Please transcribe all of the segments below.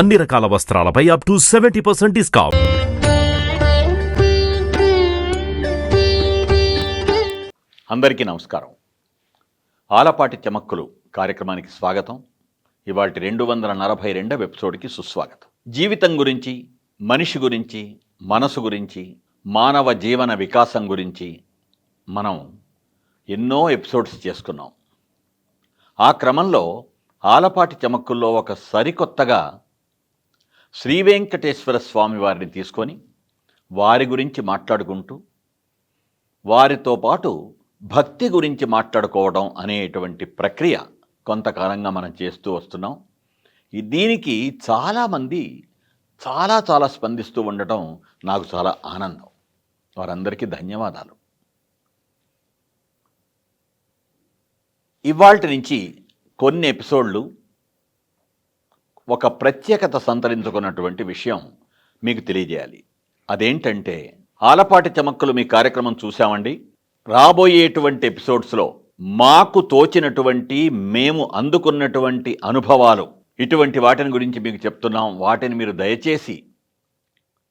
అన్ని రకాల వస్త్రాలపై up to seventy percent discount అందరికీ నమస్కారం. ఆలపాటి చమక్కులు కార్యక్రమానికి స్వాగతం. ఇవాటి రెండు వందల నలభై రెండవ ఎపిసోడ్కి సుస్వాగతం. జీవితం గురించి మనిషి గురించి మనసు గురించి మానవ జీవన వికాసం గురించి మనం ఎన్నో ఎపిసోడ్స్ చేసుకున్నాం. ఆ క్రమంలో ఆలపాటి చమక్కుల్లో ఒక సరికొత్తగా శ్రీ వెంకటేశ్వర స్వామి వారిని తీసుకొని వారి గురించి మాట్లాడుకుంటూ వారితో పాటు భక్తి గురించి మాట్లాడుకోవడం అనేటువంటి ప్రక్రియ కొంతకాలంగా మనం చేస్తూ వస్తున్నాం. దీనికి చాలామంది చాలా చాలా స్పందిస్తూ ఉండటం నాకు చాలా ఆనందం. వారందరికీ ధన్యవాదాలు. ఇవాళ నుంచి కొన్ని ఎపిసోడ్లు ఒక ప్రత్యేకత సంతరించుకున్నటువంటి విషయం మీకు తెలియజేయాలి. అదేంటంటే ఆలపాటి చమక్కులు మీ కార్యక్రమం చూసామండి రాబోయేటువంటి ఎపిసోడ్స్లో మాకు తోచినటువంటి మేము అందుకున్నటువంటి అనుభవాలు ఇటువంటి వాటిని గురించి మీకు చెప్తున్నాం. వాటిని మీరు దయచేసి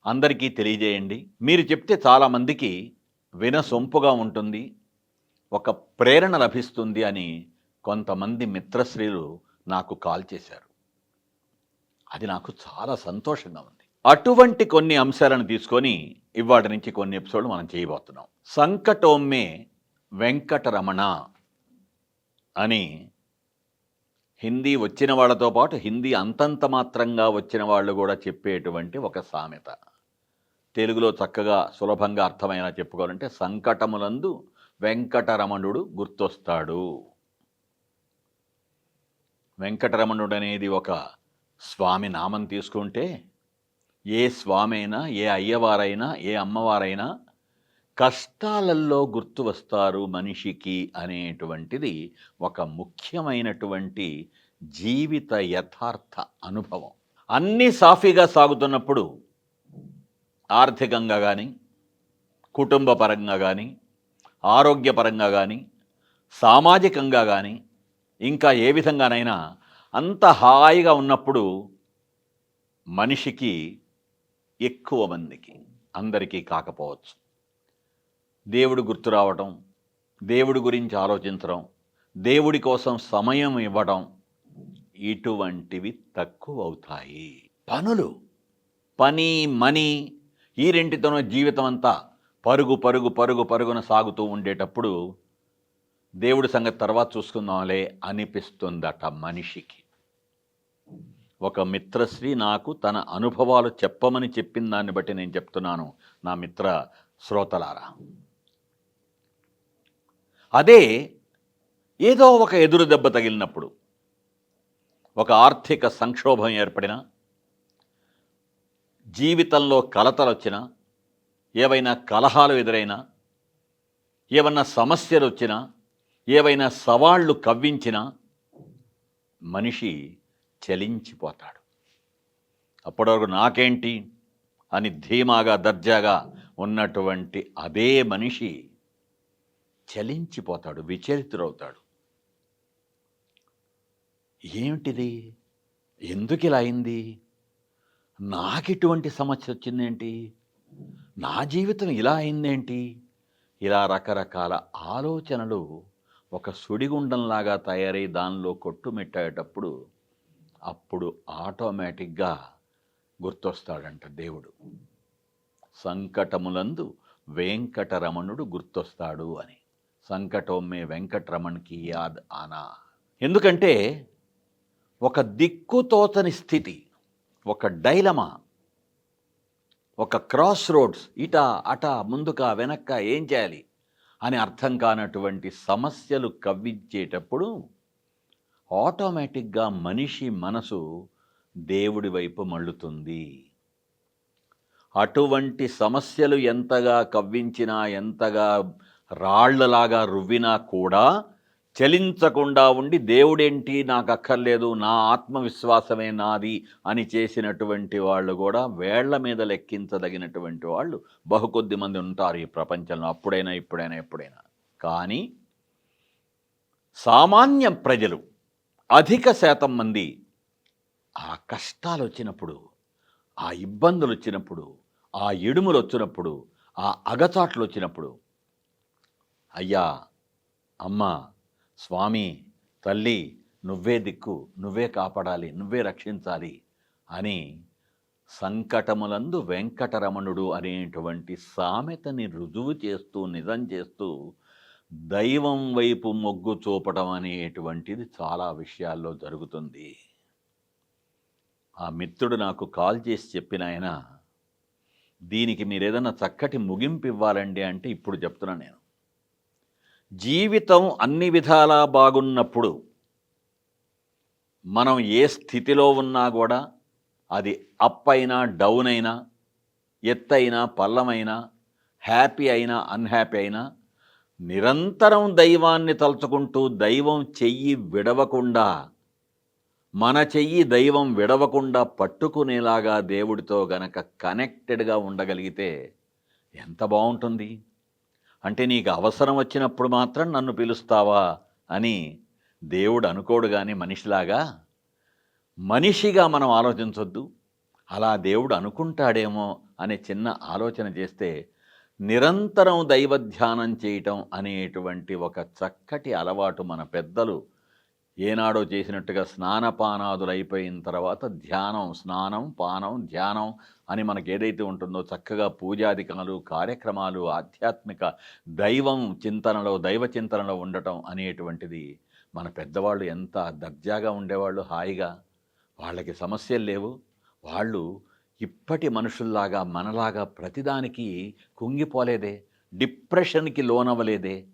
అందరికీ తెలియజేయండి. మీరు చెప్తే చాలామందికి వినసొంపుగా ఉంటుంది ఒక ప్రేరణ లభిస్తుంది అని కొంతమంది మిత్రశ్రీలు నాకు కాల్ చేశారు. అది నాకు చాలా సంతోషంగా ఉంది. అటువంటి కొన్ని అంశాలను తీసుకొని ఇవాటి నుంచి కొన్ని ఎపిసోడ్లు మనం చేయబోతున్నాం. సంకటోమ్మే వెంకటరమణ అని హిందీ వచ్చిన వాళ్ళతో పాటు హిందీ అంతంత మాత్రంగా వచ్చిన వాళ్ళు కూడా చెప్పేటువంటి ఒక సామెత. తెలుగులో చక్కగా సులభంగా అర్థమైనా చెప్పుకోవాలంటే సంకటములందు వెంకటరమణుడు గుర్తొస్తాడు. వెంకటరమణుడు అనేది ఒక స్వామి నామం తీసుకుంటే ఏ స్వామి అయినా ఏ అయ్యవారైనా ఏ అమ్మవారైనా కష్టాలల్లో గుర్తు వస్తారు మనిషికి అనేటువంటిది ఒక ముఖ్యమైనటువంటి జీవిత యథార్థ అనుభవం. అన్నీ సాఫీగా సాగుతున్నప్పుడు ఆర్థికంగా కానీ కుటుంబ పరంగా కానీ ఆరోగ్యపరంగా కానీ సామాజికంగా కానీ ఇంకా ఏ విధంగానైనా అంత హాయిగా ఉన్నప్పుడు మనిషికి ఎక్కువ మందికి అందరికీ కాకపోవచ్చు. దేవుడు గుర్తు రావటం దేవుడి గురించి ఆలోచించడం దేవుడి కోసం సమయం ఇవ్వడం ఇటువంటివి తక్కువ అవుతాయి. పనులు. పని మనీ ఈ రెంటితోనో జీవితం అంతా పరుగు పరుగు పరుగు పరుగున సాగుతూ ఉండేటప్పుడు దేవుడి సంగతి తర్వాత చూసుకుందాంలే అనిపిస్తుందట మనిషికి. ఒక మిత్రశ్రీ నాకు తన అనుభవాలు చెప్పమని చెప్పిన దాన్ని బట్టి నేను చెప్తున్నాను నా మిత్ర శ్రోతలారా. అదే ఏదో ఒక ఎదురు దెబ్బ తగిలినప్పుడు ఒక ఆర్థిక సంక్షోభం ఏర్పడినా జీవితంలో కలతలు వచ్చినా ఏవైనా కలహాలు ఎదురైనా ఏమన్నా సమస్యలు వచ్చినా ఏవైనా సవాళ్ళు కవ్వించినా మనిషి చలించిపోతాడు. అప్పటివరకు నాకేంటి? అని ధీమాగా దర్జాగా ఉన్నటువంటి అదే మనిషి చలించిపోతాడు విచలితుడవుతాడు ఏమిటిది? ఎందుకు ఇలా అయింది? నాకు ఇటువంటి సమస్య వచ్చిందేంటి? నా జీవితం ఇలా అయిందేంటి? ఇలా రకరకాల ఆలోచనలు ఒక సుడిగుండంలాగా తయారై దానిలో కొట్టుమిట్టాడేటప్పుడు అప్పుడు ఆటోమేటిక్గా గుర్తొస్తాడంట దేవుడు. సంకటములందు వెంకటరమణుడు గుర్తొస్తాడు అని. సంకటోమ్మే వెంకటరమణ్కి యాద్ ఆనా. ఎందుకంటే ఒక దిక్కుతోతని స్థితి ఒక డైలమా ఒక క్రాస్ రోడ్స్ ఇట అట ముందుక వెనక్క ఏం చేయాలి? అని అర్థం కానటువంటి సమస్యలు కవ్వించేటప్పుడు ఆటోమేటిక్గా మనిషి మనసు దేవుడి వైపు మళ్ళుతుంది. అటువంటి సమస్యలు ఎంతగా కవ్వించినా ఎంతగా రాళ్ళలాగా రువ్వినా కూడా చలించకుండా ఉండి దేవుడేంటి నాకు అక్కర్లేదు నా ఆత్మవిశ్వాసమే నాది అని చేసినటువంటి వాళ్ళు కూడా వేళ్ళ మీద లెక్కించదగినటువంటి వాళ్ళు బహుకొద్ది మంది ఉంటారు ఈ ప్రపంచంలో అప్పుడైనా ఇప్పుడైనా ఎప్పుడైనా. కానీ సామాన్య ప్రజలు అధిక శాతం మంది ఆ కష్టాలు వచ్చినప్పుడు ఆ ఇబ్బందులు వచ్చినప్పుడు ఆ ఇడుములు వచ్చినప్పుడు ఆ అగచాట్లు వచ్చినప్పుడు అయ్యా అమ్మ స్వామి తల్లి నువ్వే దిక్కు నువ్వే కాపాడాలి నువ్వే రక్షించాలి అని సంకటములందు వెంకటరమణుడు అనేటువంటి సామెతని రుజువు చేస్తూ నిజం చేస్తూ దైవం వైపు మొగ్గు చూపడం అనేటువంటిది చాలా విషయాల్లో జరుగుతుంది. ఆ మిత్రుడు నాకు కాల్ చేసి చెప్పిన ఆయన దీనికి మీరు ఏదైనా చక్కటి ముగింపు ఇవ్వాలండి అంటే ఇప్పుడు చెప్తున్నా నేను. జీవితం అన్ని విధాలా బాగున్నప్పుడు మనం ఏ స్థితిలో ఉన్నా కూడా అది అప్ అయినా డౌన్ అయినా ఎత్తైనా పల్లమైనా హ్యాపీ అయినా అన్హ్యాపీ అయినా నిరంతరం దైవాన్ని తలుచుకుంటూ దైవం చెయ్యి విడవకుండా మన చెయ్యి దైవం విడవకుండా పట్టుకునేలాగా దేవుడితో గనక కనెక్టెడ్గా ఉండగలిగితే ఎంత బాగుంటుంది అంటే నీకు అవసరం వచ్చినప్పుడు మాత్రం నన్ను పిలుస్తావా అని దేవుడు అనుకోడు కానీ మనిషిలాగా మనిషిగా మనం ఆలోచించొద్దు. అలా దేవుడు అనుకుంటాడేమో అనే చిన్న ఆలోచన చేస్తే నిరంతరం దైవ ధ్యానం చేయటం అనేటువంటి ఒక చక్కటి అలవాటు మన పెద్దలు ఏనాడో చేసినట్టుగా స్నానపానాదులు అయిపోయిన తర్వాత ధ్యానం స్నానం పానం ధ్యానం అని మనకి ఏదైతే ఉంటుందో చక్కగా పూజాధికాలు కార్యక్రమాలు ఆధ్యాత్మిక దైవం చింతనలో దైవ చింతనలో ఉండటం అనేటువంటిది మన పెద్దవాళ్ళు ఎంత దర్జాగా ఉండేవాళ్ళు హాయిగా. వాళ్ళకి సమస్యలు లేవు. వాళ్ళు ఇప్పటి మనుషుల్లాగా మనలాగా ప్రతిదానికి కుంగిపోలేదే డిప్రెషన్కి లోనవ్వలేదే.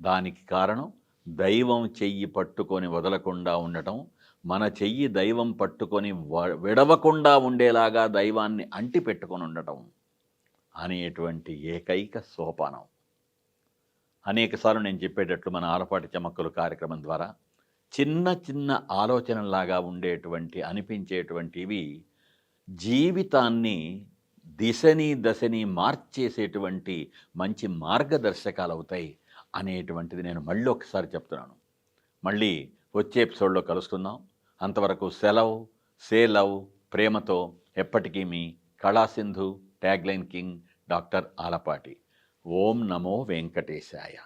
దానికి కారణం దైవం చెయ్యి పట్టుకొని వదలకుండా ఉండటం మన చెయ్యి దైవం పట్టుకొని వ- విడవకుండా ఉండేలాగా దైవాన్ని అంటి పెట్టుకొని ఉండటం అనేటువంటి ఏకైక సోపానం. అనేకసార్లు నేను చెప్పేటట్లు మన ఆలపాటి చమక్కలు కార్యక్రమం ద్వారా చిన్న చిన్న ఆలోచనలాగా ఉండేటువంటి అనిపించేటువంటివి జీవితాన్ని దిశని దశని మార్చేసేటువంటి మంచి మార్గదర్శకాలు అవుతాయి అనేటువంటిది నేను మళ్ళీ ఒకసారి చెప్తున్నాను. మళ్ళీ వచ్చే ఎపిసోడ్లో కలుసుకుందాం. అంతవరకు సెలవు సే లవ్ ప్రేమతో ఎప్పటికీ మీ Kalasindhu tagline king doctor Alapati. ఓం నమో వెంకటేశాయ.